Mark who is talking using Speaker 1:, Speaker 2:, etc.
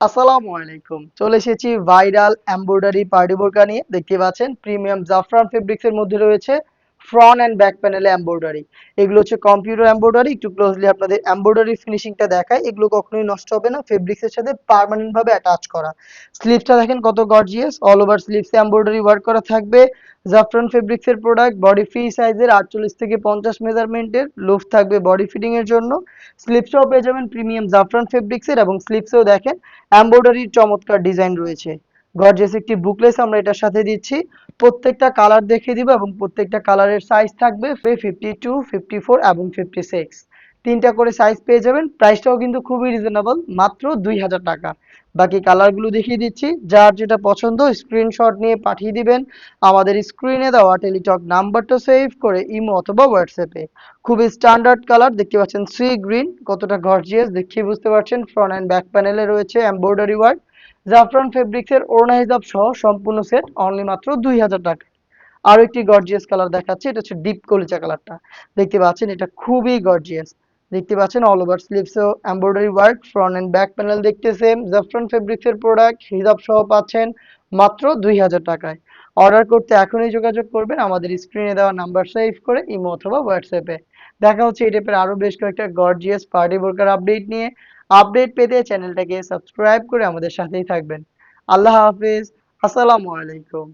Speaker 1: আসসালামু আলাইকুম। চলে এসেছি ভাইরাল এমব্রয়ডারি পার্টি বোরকা নিয়ে। দেখতে পাচ্ছেন, প্রিমিয়াম জাফরান ফেব্রিক্স এর মধ্যে রয়েছে। ফ্রন্ট অ্যান্ড ব্যাক প্যানেলে এমব্রয়ডারি এগুলো হচ্ছে কম্পিউটার এমব্রয়ডারি একটু ক্লোজলি আপনাদের এমব্রয়ডারি ফিনিশিংটা দেখায় এগুলো কখনোই নষ্ট হবে না ফেব্রিক্স এর সাথে পার্মানেন্ট ভাবে অ্যাটাচ করা। স্লিভসটা দেখেন কত গর্জিয়াস অল ওভার স্লিভসে এমব্রয়ডারি ওয়ার্ক করা থাকবে। জাফরান ফেব্রিক্স এর প্রোডাক্ট বডি ফ্রি সাইজের আটচল্লিশ থেকে পঞ্চাশ মেজারমেন্টের লুফ থাকবে বডি ফিটিং এর জন্য। স্লিপসটাও পেয়ে যাবেন প্রিমিয়াম জাফরান ফেব্রিক্স এর এবং স্লিপসেও দেখেন এমব্রয়ডারির চমৎকার ডিজাইন রয়েছে। গর্জিয়াস একটি বুকলেস আমরা এটার সাথে দিচ্ছি। প্রত্যেকটা কালার দেখিয়ে দিব এবং প্রত্যেকটা কালারের সাইজ থাকবে ফিফটি টু ফিফটি ফোর এবং ফিফটি সিক্স তিনটা করে সাইজ পেয়ে যাবেন। প্রাইসটাও কিন্তু খুবই রিজনেবল মাত্র দুই হাজার টাকা। বাকি কালারগুলো দেখিয়ে দিচ্ছি। যার যেটা পছন্দ স্ক্রিনশট নিয়ে পাঠিয়ে দিবেন। আমাদের স্ক্রিনে দেওয়া টেলিটক নাম্বারটা সেভ করে ইমো অথবা হোয়াটসঅ্যাপে খুবই স্ট্যান্ডার্ড কালার দেখতে পাচ্ছেন সি গ্রিন কতটা গর্জিয়াস দেখিয়ে বুঝতে পারছেন। ফ্রন্ট অ্যান্ড ব্যাক প্যানেলে রয়েছে এমব্রয়ডারি ওয়ার্ক জাফরান ফেব্রিক্স এর ওড়না হিজাব সহ সম্পূর্ণ সেট অনলি মাত্র দুই হাজার টাকা। আরও একটি গর্জিয়াস কালার দেখাচ্ছে, এটা হচ্ছে ডিপ কলিচা কালারটা দেখতে পাচ্ছেন, এটা খুবই গর্জিয়াস দেখতে পাচ্ছেন all over স্লিভসেও embroidery work front and back panel দেখতেছেন জাফরান ফেব্রিক্স এর প্রোডাক্ট হিজাব সহ পাচ্ছেন মাত্র দুই হাজার টাকায়। অর্ডার করতে এখনই যোগাযোগ করবেন। আমাদের স্ক্রিনে দেওয়া নাম্বার সেভ করে ইমো অথবা হোয়াটসঅ্যাপে দেখা হচ্ছে এই টাইপের আরও বেশ কয়েকটা গর্জিয়াস পার্টি বোরকার আপডেট নিয়ে। আপডেট পেতে চ্যানেলটাকে সাবস্ক্রাইব করে আমাদের সাথেই থাকবেন। আল্লাহ হাফিজ। আসসালামু আলাইকুম।